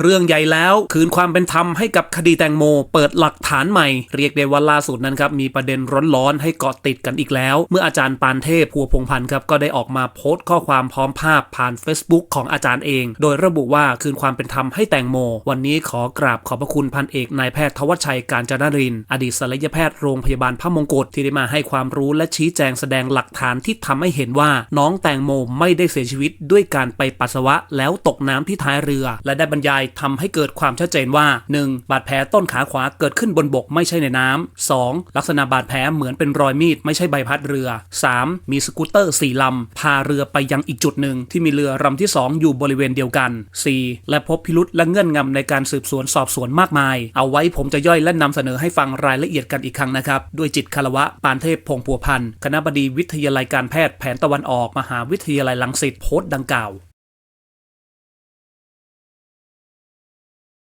เรื่องใหญ่แล้วคืนความเป็นธรรมให้กับคดีแตงโม เปิดหลักฐานใหม่ เรียกได้ว่าล่าสุดนั้นครับมีประเด็นร้อนๆให้เกาะติดกันอีกแล้ว เมื่ออาจารย์ปานเทพพัวพงพันธ์ครับก็ได้ออกมาโพสต์ข้อความพร้อมภาพผ่าน Facebook ของอาจารย์เอง โดยระบุว่าคืนความเป็นธรรมให้แตงโม วันนี้ขอกราบขอบพระคุณพันเอกนายแพทย์ทวัชชัยการจนรินอดีตศัลยแพทย์โรงพยาบาลพระมงกุฎที่ได้มาให้ความรู้และชี้แจงแสดงหลักฐานที่ทำให้เห็นว่า น้องแตงโมไม่ได้เสียชีวิตด้วยการไปปัสสาวะแล้วตกน้ำที่ท้ายเรือ และได้บรรยายทำให้เกิดความชัดเจนว่า 1. บาดแผลต้นขาขวาเกิดขึ้นบนบกไม่ใช่ในน้ำ 2. ลักษณะบาดแผลเหมือนเป็นรอยมีดไม่ใช่ใบพัดเรือ 3. มีสกูตเตอร์สี่ลำพาเรือไปยังอีกจุดหนึ่งที่มีเรือลำที่ 2 อยู่บริเวณเดียวกัน 4. และพบพิรุษและเงื่อนงำในการสืบสวนสอบสวนมากมาย เอาไว้ผมจะย่อยและนำเสนอให้ฟังรายละเอียดกันอีกครั้งนะครับ ด้วยจิตคารวะปานเทพพงพัวพันธ์คณะบดีวิทยาลัยการแพทย์แผนตะวันออกมหาวิทยาลัยลังสิตโพสต์ดังกล่าว